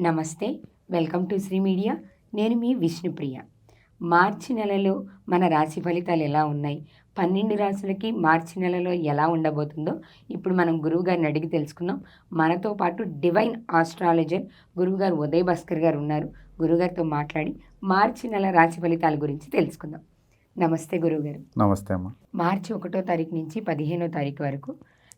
నమస్తే welcome to Shri media. నేను మీ విష్ణుప్రియ. మార్చి నెలలో మన రాశి ఫలితాలు ఎలా ఉన్నాయి? పన్నెండు రాశులకి మార్చి నెలలో ఎలా ఉండబోతుందో ఇప్పుడు మనం గురువు గారిని అడిగి తెలుసుకుందాం. మనతో పాటు డివైన్ ఆస్ట్రాలజర్ గురువుగారు ఉదయ్ భాస్కర్ గారు ఉన్నారు. గురువుగారితో మాట్లాడి మార్చి నెల రాశి ఫలితాల గురించి తెలుసుకుందాం. నమస్తే గురువుగారు. నమస్తే అమ్మ. మార్చి ఒకటో తారీఖు నుంచి పదిహేనో తారీఖు వరకు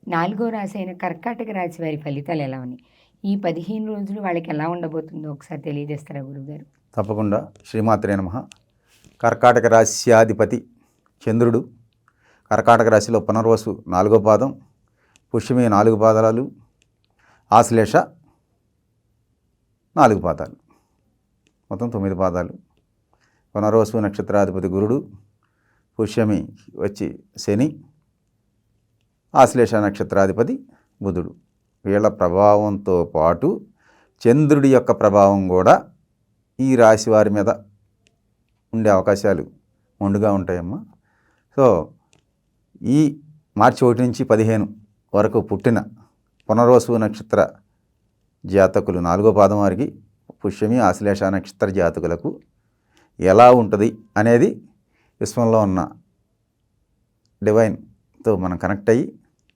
నాలుగో రాశి అయిన కర్కాటక రాశి వారి ఫలితాలు ఎలా ఉన్నాయి? ఈ పదిహేను రోజులు వాళ్ళకి ఎలా ఉండబోతుందో ఒకసారి తెలియజేస్తారా గురుగారు తప్పకుండా. శ్రీమాత్రే నమ. కర్కాటక రాశ్యాధిపతి చంద్రుడు. కర్కాటక రాశిలో పునర్వసు నాలుగో పాదం పుష్యమి నాలుగు పాదాలు ఆశ్లేష నాలుగు పాదాలు. మొత్తం తొమ్మిది పాదాలు. పునర్వసు నక్షత్రాధిపతి గురుడు. పుష్యమి వచ్చి శని. ఆశ్లేష నక్షత్రాధిపతి బుధుడు. వీళ్ళ ప్రభావంతో పాటు చంద్రుడి యొక్క ప్రభావం కూడా ఈ రాశి వారి మీద ఉండే అవకాశాలు ముందుగా ఉంటాయమ్మా. సో ఈ మార్చి ఒకటి నుంచి పదిహేను వరకు పుట్టిన పునర్వసు నక్షత్ర జాతకులు నాలుగో పాదం వారికి పుష్యమి ఆశ్లేష నక్షత్ర జాతకులకు ఎలా ఉంటుంది అనేది విశ్వంలో ఉన్న డివైన్తో మనం కనెక్ట్ అయ్యి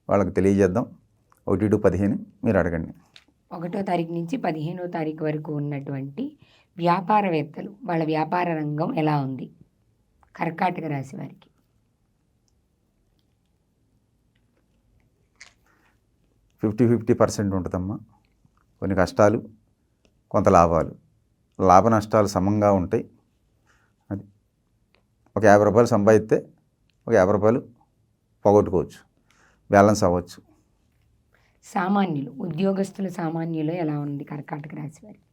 వాళ్ళకి తెలియజేద్దాం. ఒకటి టు పదిహేను మీరు అడగండి. ఒకటో తారీఖు నుంచి పదిహేనో తారీఖు వరకు ఉన్నటువంటి వ్యాపారవేత్తలు వాళ్ళ వ్యాపార రంగం ఎలా ఉంది? కర్కాటక రాశి వారికి. ఫిఫ్టీ ఫిఫ్టీ పర్సెంట్ ఉంటుందమ్మా. కొన్ని కష్టాలు కొంత లాభాలు. లాభ నష్టాలు సమంగా ఉంటాయి. అది ఒక యాభై రూపాయలు సంపాదిస్తే ఒక యాభై రూపాయలు పోగొట్టుకోవచ్చు. బ్యాలెన్స్ అవ్వచ్చు. సామాన్యులు ఉద్యోగస్తుల సామాన్యులు ఎలా ఉంది కర్కాటక రాశి వారికి?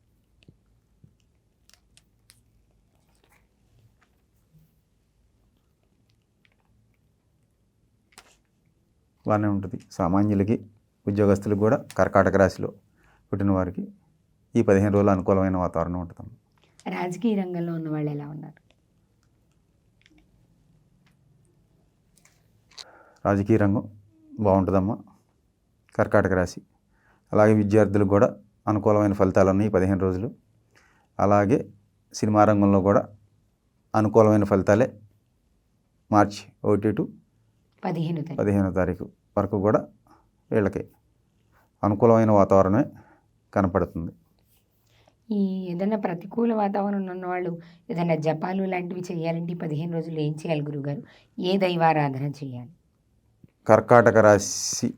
బాగానే ఉంటుంది. సామాన్యులకి ఉద్యోగస్తులకు కూడా కర్కాటక రాశిలో పుట్టిన వారికి ఈ పదిహేను రోజులు అనుకూలమైన వాతావరణం ఉంటుంది. రాజకీయ రంగంలో ఉన్న వాళ్ళు ఎలా ఉన్నారు? రాజకీయ రంగం బాగుంటుందమ్మా. కర్కాటక రాశి. అలాగే విద్యార్థులకు కూడా అనుకూలమైన ఫలితాలు ఉన్నాయి పదిహేను రోజులు. అలాగే సినిమా రంగంలో కూడా అనుకూలమైన ఫలితాలే మార్చి ఒకటి టు పదిహేను పదిహేనో తారీఖు వరకు కూడా వీళ్ళకి అనుకూలమైన వాతావరణమే కనపడుతుంది. ఈ ఏదైనా ప్రతికూల వాతావరణం ఉన్న వాళ్ళు ఏదైనా జపాలు లాంటివి చేయాలంటే పదిహేను రోజులు ఏం చేయాలి గురుగారు ఏ దైవారాధన చేయాలి? కర్కాటక రాశి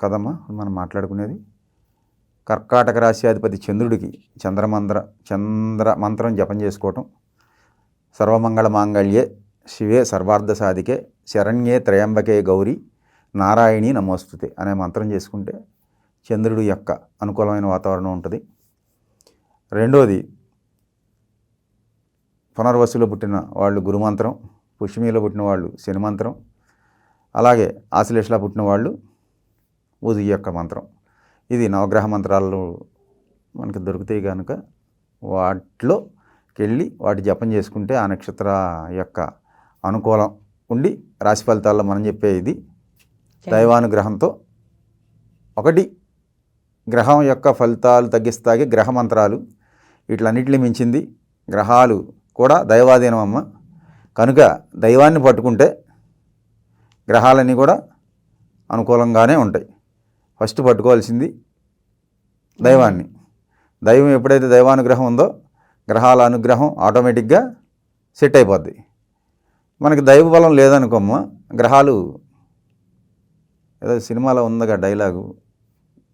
కదమ్మా మనం మాట్లాడుకునేది? కర్కాటక రాశి అధిపతి చంద్రుడికి చంద్రమంత్ర చంద్ర మంత్రం జపం చేసుకోవటం. సర్వమంగళ మాంగళ్యే శివే సర్వార్థ సాధికే శరణ్యే త్రయంబకే గౌరి నారాయణి నమోస్తుతే అనే మంత్రం చేసుకుంటే చంద్రుడి యొక్క అనుకూలమైన వాతావరణం ఉంటుంది. రెండోది పునర్వసులో పుట్టిన వాళ్ళు గురుమంత్రం పుష్మిలో పుట్టిన వాళ్ళు శని మంత్రం అలాగే ఆశ్లేషలో పుట్టిన వాళ్ళు బుధి యొక్క మంత్రం. ఇది నవగ్రహ మంత్రాలు మనకి దొరుకుతాయి కనుక వాటిలోకి వెళ్ళి వాటి జపం చేసుకుంటే ఆ నక్షత్ర యొక్క అనుకూలం ఉండి రాశి ఫలితాల్లో మనం చెప్పే ఇది దైవానుగ్రహంతో ఒకటి గ్రహం యొక్క ఫలితాలు తగ్గిస్తాగే గ్రహ మంత్రాలు. వీటిలన్నిటిని మించింది గ్రహాలు కూడా దైవాధీనం అమ్మ కనుక దైవాన్ని పట్టుకుంటే గ్రహాలన్నీ కూడా అనుకూలంగానే ఉంటాయి. ఫస్ట్ పట్టుకోవాల్సింది దైవాన్ని. దైవం ఎప్పుడైతే దైవానుగ్రహం ఉందో గ్రహాల అనుగ్రహం ఆటోమేటిక్గా సెట్ అయిపోద్ది. మనకి దైవ బలం లేదనుకోమ్మ గ్రహాలు ఏదో సినిమాలో ఉందగా డైలాగు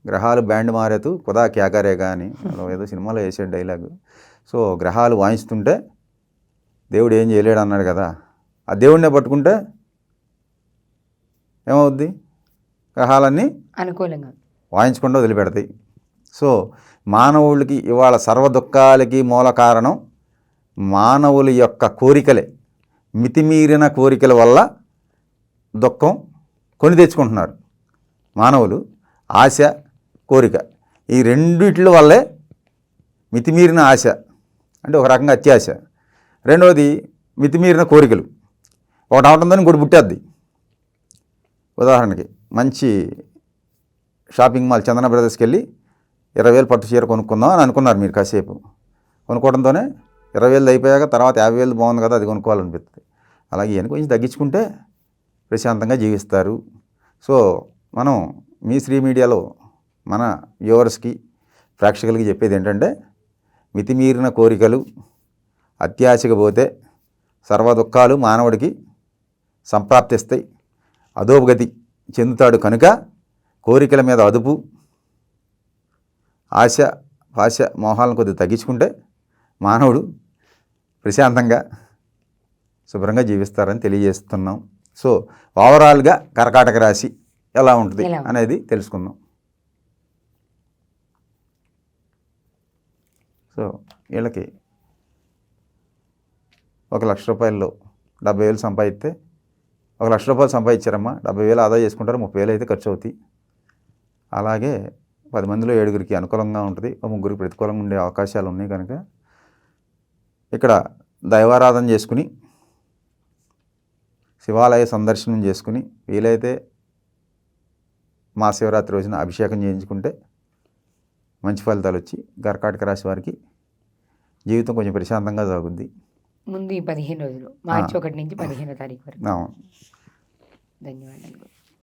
గ్రహాలు బ్యాండ్ మారేతూ కుదా క్యాకరేగా అని ఏదో సినిమాలో వేసే డైలాగు. సో గ్రహాలు వాయిస్తుంటే దేవుడు ఏం చేయలేడు అన్నాడు కదా. ఆ దేవుడినే పట్టుకుంటే ఏమవుద్ది? గ్రహాలన్నీ అనుకూలంగా. వాయించకుండా వదిలిపెడతాయి. సో మానవులకి ఇవాళ సర్వ దుఃఖాలకి మూల కారణం మానవుల యొక్క కోరికలే. మితిమీరిన కోరికల వల్ల దుఃఖం కొని తెచ్చుకుంటున్నారు మానవులు. ఆశ కోరిక. ఈ రెండిట్ల వల్లే మితిమీరిన ఆశ అంటే ఒక రకంగా అత్యాశ. రెండవది మితిమీరిన కోరికలు. ఒకటి అవటంతో ఇంకోటి పుట్టేద్ది. ఉదాహరణకి మంచి షాపింగ్ మాల్ చందన బ్రదర్స్కి వెళ్ళి ఇరవై వేలు పట్టు చీర కొనుక్కుందాం అని అనుకున్నారు మీరు కాసేపు. కొనుక్కోవడంతోనే ఇరవై వేలు అయిపోయాక తర్వాత యాభై వేలు బాగుంది కదా అది కొనుక్కోవాలనిపిస్తుంది అలాగే ఇవన్నీ కొంచెం తగ్గించుకుంటే ప్రశాంతంగా జీవిస్తారు. సో మనం మీ శ్రీ మీడియాలో మన వ్యూవర్స్కి ప్రేక్షకులకి చెప్పేది ఏంటంటే మితిమీరిన కోరికలు అత్యాశకపోతే సర్వ దుఃఖాలు మానవుడికి సంప్రాప్తిస్తాయి. అధోగతి చెందుతాడు కనుక కోరికల మీద అదుపు ఆశ ఆశ మోహాలను కొద్దిగా తగ్గించుకుంటే మానవుడు ప్రశాంతంగా శుభ్రంగా జీవిస్తారని తెలియజేస్తున్నాం సో ఓవరాల్గా కర్కాటక రాశి ఎలా ఉంటుంది ఎలా ఉంటుంది? అనేది తెలుసుకుందాం సో వీళ్ళకి ఒక లక్ష రూపాయల్లో డెబ్బై వేలు సంపాదిస్తే ఒక లక్ష రూపాయలు సంపాదించారమ్మా. డెబ్బై వేలు ఆదా చేసుకుంటారు ముప్పై వేలు అయితే ఖర్చు అవుతాయి. అలాగే పది మందిలో ఏడుగురికి అనుకూలంగా ఉంటుంది ఒక ముగ్గురికి ప్రతికూలంగా ఉండే అవకాశాలు ఉన్నాయి కనుక ఇక్కడ దైవారాధన చేసుకుని శివాలయ సందర్శనం చేసుకుని వీలైతే మా శివరాత్రి రోజున అభిషేకం చేయించుకుంటే మంచి ఫలితాలు వచ్చి కర్కాటక రాశి వారికి జీవితం కొంచెం ప్రశాంతంగా సాగుద్ది. ముందు ఈ పదిహేను రోజులు మార్చి ఒకటి నుంచి పదిహేనో తారీఖు వరకు. ಧನ್ಯವಾದಗಳು